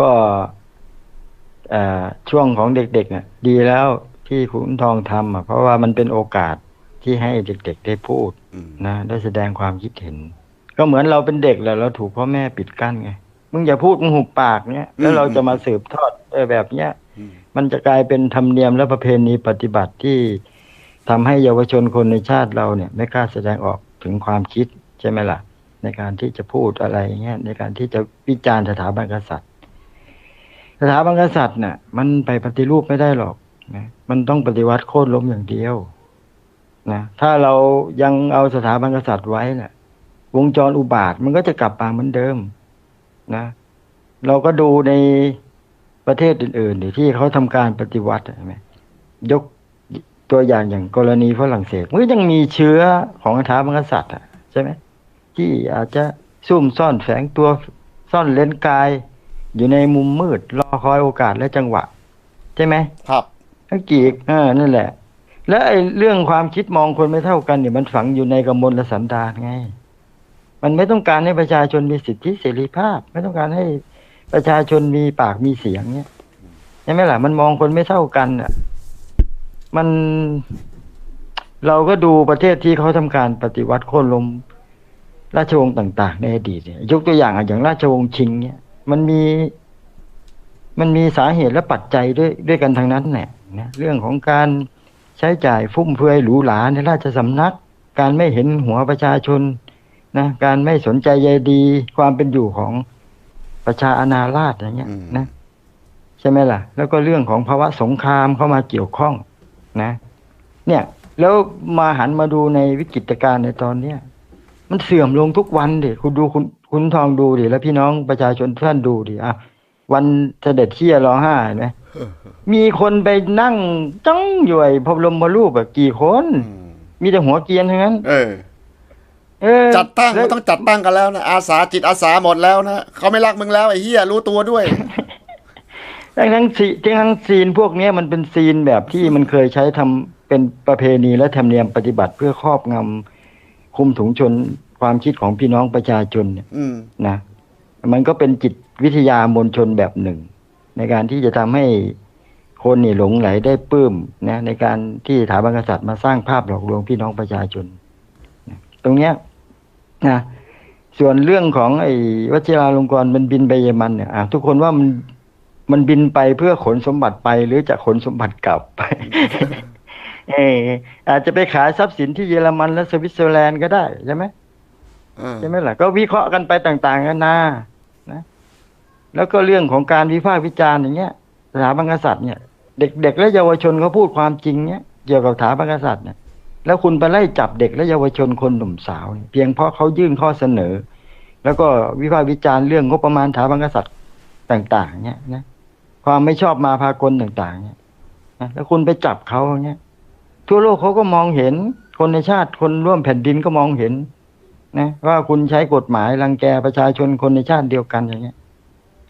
ก็เอ่อช่วงของเด็กๆอะดีแล้วที่คุณทองทำอะเพราะว่ามันเป็นโอกาสที่ให้เด็กๆได้พูดอืมนะได้แสดงความคิดเห็น ก็เหมือนเราเป็นเด็กแหละเราถูกพ่อแม่ปิดกั้นไงมึงอย่าพูดมึงหุบปากเนี้ยแล้วเราจะมาสืบทอดเออแบบเนี้ยอืมมันจะกลายเป็นธรรมเนียมและประเพณีปฏิบัติที่ทำให้เยาวชนคนในชาติเราเนี่ยไม่กล้าแสดงออกถึงความคิดใช่ไหมล่ะ ในการที่จะพูดอะไรเงี้ยในการที่จะวิจารณ์สถาบันกษัตริย์ สถาบันกษัตริย์น่ะ มันไปปฏิรูปไม่ได้หรอกนะมันต้องปฏิวัติโค่นล้มอย่างเดียวนะถ้าเรายังเอาสถาบันกษัตริย์ไว้น่ะ วงจรอุบาทมันก็จะกลับมาเหมือนเดิม นะ เราก็ดูในประเทศอื่นๆที่เขาทำการปฏิวัติใช่ไหมยกตัวอย่างอย่างกรณีฝรั่งเศสมันยังมีเชื้อของสถาบันกษัตริย์ใช่ไหมที่อาจจะซุ่มซ่อนแฝงตัวซ่อนเลนกาย อยู่ในมุมมืด รอคอยโอกาสและจังหวะ ใช่ไหมครับทั้งกีกอ่านั่นแหละ แล้วไอ้เรื่องความคิดมองคนไม่เท่ากันเนี่ยมันฝังอยู่ในกำมลสันดานไง มันไม่ต้องการให้ประชาชนมีสิทธิเสรีภาพ ไม่ต้องการให้ประชาชนมีปากมีเสียงเนี่ยใช่ไหมล่ะ มันมองคนไม่เท่ากันอะ มันเราก็ดูประเทศที่เขาทำการปฏิวัติโค่นล้มราชวงศ์ต่าง ๆ ในอดีตเนี่ยยกตัวอย่างอะอย่างราชวงศ์ชิงเนี่ย มันมี มันมีสาเหตุและปัจจัยด้วยด้วยกันทางนั้นแหละนะเรื่องของการใช้จ่ายฟุ่มเฟือยหรูหราในราชสำนัก การไม่เห็นหัวประชาชนนะการไม่สนใจใยดีความเป็นอยู่ของประชาอาณาราษฎร์อย่างเงี้ยอืมนะใช่ไหมล่ะ แล้วก็เรื่องของภาวะสงครามเข้ามาเกี่ยวข้องนะ เนี่ย แล้วมาหันมาดูในวิกฤตการณ์ในตอนเนี้ย มันเสื่อมลงทุกวันดิคุณดูคุณคุณทองดูดิแล้วพี่น้องประชาชนทุกท่านดูดิอะวันเสด็จเที่ยร้องไห้เห็นไหมมีคนไปนั่งจ้องอยู่ไอ้พระบรมรูปแบบกี่คนอืมมีแต่หัวเกรียนทั้งนั้น เออเออจัดตั้งแล้วก็ต้องจัดตั้งกันแล้วนะอาสาจิตอาสาหมดแล้วนะเขาไม่รักมึงแล้วไอ้เหี้ยรู้ตัวด้วยทั้งทั้งซีทั้งซีนพวกเนี้ยมันเป็นซีนแบบที่มันเคยใช้ทำเป็นประเพณีและธรรมเนียมปฏิบัติเพื่อครอบงำ คุมถุงชนความคิดของพี่น้องประชาชนเนี่ยอืมนะมันก็เป็นจิตวิทยามวลชนแบบหนึ่ง ในการที่จะทำให้คนนี่หลงไหลได้ปลื้มนะในการที่สถาบันกษัตริย์มาสร้างภาพหลอกลวงพี่น้องประชาชนนะตรงเนี้ยนะส่วนเรื่องของไอ้วชิราลงกรณ์มันบินไปเยอรมันเนี่ยอะทุกคนว่ามันมันบินไปเพื่อขนสมบัติไปหรือจะขนสมบัติกลับไป เอออาจจะไปขายทรัพย์สินที่เยอรมันและสวิตเซอร์แลนด์ก็ได้ใช่ไหมเออใช่ไหมล่ะก็วิเคราะห์กันไปต่างๆกันนานะ แล้วก็เรื่องของการวิพากษ์วิจารณ์อย่างเงี้ยสถาบันกษัตริย์เนี่ย เด็ก ๆ และเยาวชนเขาพูดความจริงเนี่ยเกี่ยวกับสถาบันกษัตริย์เนี่ยแล้วคุณไปไล่จับเด็กและเยาวชนคนหนุ่มสาวเนี่ยเพียงเพราะเขายื่นข้อเสนอ แล้วก็วิพากษ์วิจารณ์เรื่องงบประมาณสถาบันกษัตริย์ต่าง ๆ เนี่ยนะความไม่ชอบมาพากลต่างๆ เนี่ยนะแล้วคุณไปจับเขาอย่างเงี้ย ทั่วโลกเขาก็มองเห็น คนในชาติคนร่วมแผ่นดินก็มองเห็น นะ ว่าคุณใช้กฎหมายรังแกประชาชนคนในชาติเดียวกันอย่างเงี้ย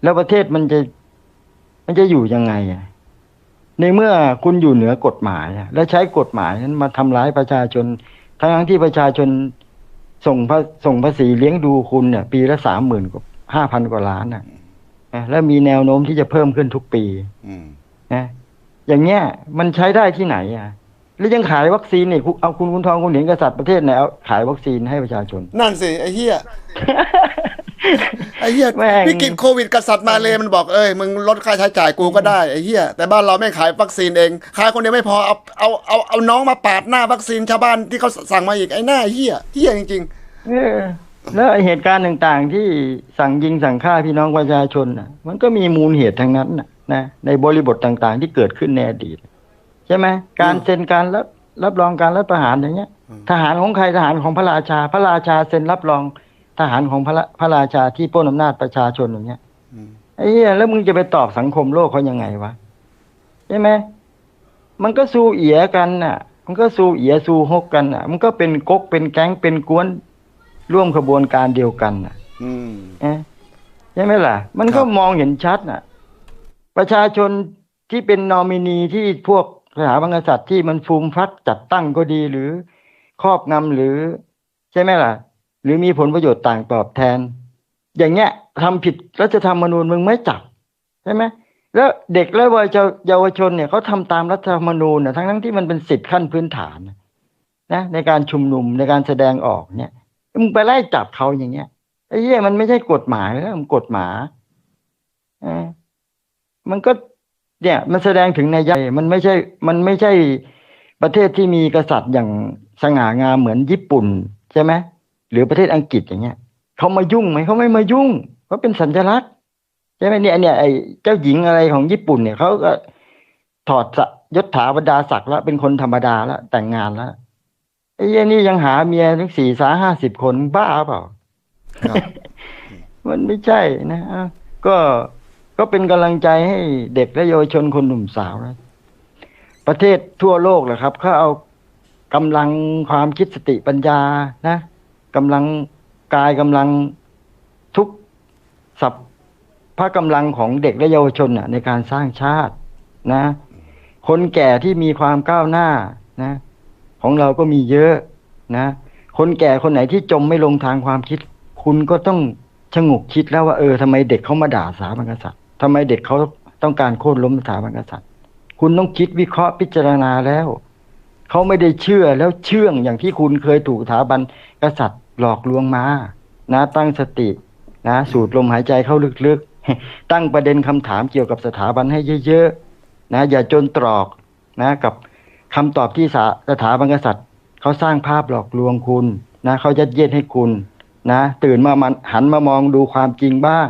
แล้วประเทศมันจะมันจะอยู่ยังไงอะในเมื่อคุณอยู่เหนือกฎหมายอะแล้วใช้กฎหมายนั้นมาทำร้ายประชาชน ทั้งที่ประชาชนส่งภาส่งภาษีเลี้ยงดูคุณเนี่ย ปีละสามหมื่นกว่าห้าพันกว่าล้านน่ะนะแล้วมีแนวโน้มที่จะเพิ่มขึ้นทุกปีอืมนะอย่างเงี้ยมันใช้ได้ที่ไหนอะ แล้วยังขายวัคซีนนี่คุณเอาคุณคุณทองคุณเห็นกษัตริย์ประเทศไหนเอาขายวัคซีนให้ประชาชน นั่นสิไอ้เหี้ยไอ้เหี้ยแม่ง วิกฤตโควิดกษัตริย์มาเลยมันบอกเอ้ยมึงลดค่าใช้จ่ายกูก็ได้ไอ้เหี้ยแต่บ้านเราไม่ขายวัคซีนเองขายคนเดียวไม่พอเอาเอาเอาเอาน้องมาปาดหน้าวัคซีนชาวบ้านที่เขาสั่งมาอีกไอ้หน้าเหี้ยเหี้ยจริง เออแล้วไอ้เหตุการณ์ต่างๆ ที่สั่งยิงสั่งฆ่าพี่น้องประชาชนน่ะ มันก็มีมูลเหตุทั้งนั้นน่ะนะในบริบทต่างๆ ที่เกิดขึ้นในอดีตใช่ไหมการเซ็นการรับรับรองการรัฐประหารอย่างเงี้ย ทหารของใครทหารของพระราชา พระราชาเซ็นรับรองทหารของพระพระราชาที่ปล้นอำนาจประชาชนอย่างเงี้ยๆอืมไอ้เหี้ยแล้วมึงจะไปตอบสังคมโลกเขายังไงวะใช่ไหมมันก็สู้เอียกันน่ะ มันก็สู้เอียสู้ฮกกันน่ะ มันก็เป็นก๊กเป็นแก๊งเป็นกวนร่วมขบวนการเดียวกันน่ะ อืมเอ๊ะใช่ไหมล่ะ มันก็ครับมองเห็นชัดน่ะ ประชาชนที่เป็นนอมินีที่พวก สถาบันกษัตริย์ที่มันฟูมฟักจัดตั้งก็ดีหรือครอบงำหรือใช่ไหมล่ะ หรือมีผลประโยชน์ต่างตอบแทน อย่างเงี้ยทำผิดรัฐธรรมนูญมึงไม่จับใช่ไหมแล้วเด็กและเยาวชนเนี่ยเขาทำตามรัฐธรรมนูญเนี่ยทั้งทั้งที่มันเป็นสิทธิขั้นพื้นฐานนะในการชุมนุมในการแสดงออกเนี่ยมึงไปไล่จับเขาอย่างเงี้ยไอ้เหี้ยมันไม่ใช่กฎหมายแล้วมันกฎหมายออมันก็ เนี่ยมันแสดงถึงในยยะมันไม่ใช่มันไม่ใช่ประเทศที่มีกษัตริย์อย่างสง่างามเหมือนญี่ปุ่นใช่ไหมหรือประเทศอังกฤษอย่างเงี้ยเขามายุ่งไหมเขาไม่มายุ่งเขาเป็นสัญลักษณ์ใช่ไหมเนี่ยเนี่ยไอ้เจ้าหญิงอะไรของญี่ปุ่นเนี่ยเขาก็ถอดสะยศถาบรรดาศักดิ์แล้วเป็นคนธรรมดาแล้วแต่งงานแล้วไอ้เหี้ยนี่ยังหาเมียถึงสี่สาห้าสิบคนบ้าเปล่าครับมันไม่ใช่นะอะก็ ก็เป็นกำลังใจให้เด็กและเยาวชนคนหนุ่มสาวนะประเทศทั่วโลกแหละครับเขาเอากำลังความคิดสติปัญญานะกำลังกายกำลังทุกสับพระกำลังของเด็กและเยาวชนน่ะในการสร้างชาตินะ คนแก่ที่มีความก้าวหน้านะ ของเราก็มีเยอะนะ คนแก่คนไหนที่จมไม่ลงทางความคิด คุณก็ต้องชะงกคิดแล้วว่าเออทำไมเด็กเขามาด่าสาบันกษัตริย์ ทำไมเด็กเขาต้องการโค่นล้มสถาบันกษัตริย์ คุณต้องคิดวิเคราะห์พิจารณาแล้วเขาไม่ได้เชื่อแล้วเชื่องอย่างที่คุณเคยถูกสถาบันกษัตริย์หลอกลวงมานะตั้งสตินะสูดลมหายใจเข้าลึกๆ ตั้งประเด็นคำถามเกี่ยวกับสถาบันให้เยอะๆนะอย่าจนตรอกนะกับคำตอบที่สาสถาบันกษัตริย์เขาสร้างภาพหลอกลวงคุณนะเขายัดเยียดให้คุณนะ ตื่นมามันหันมามองดูความจริงบ้าง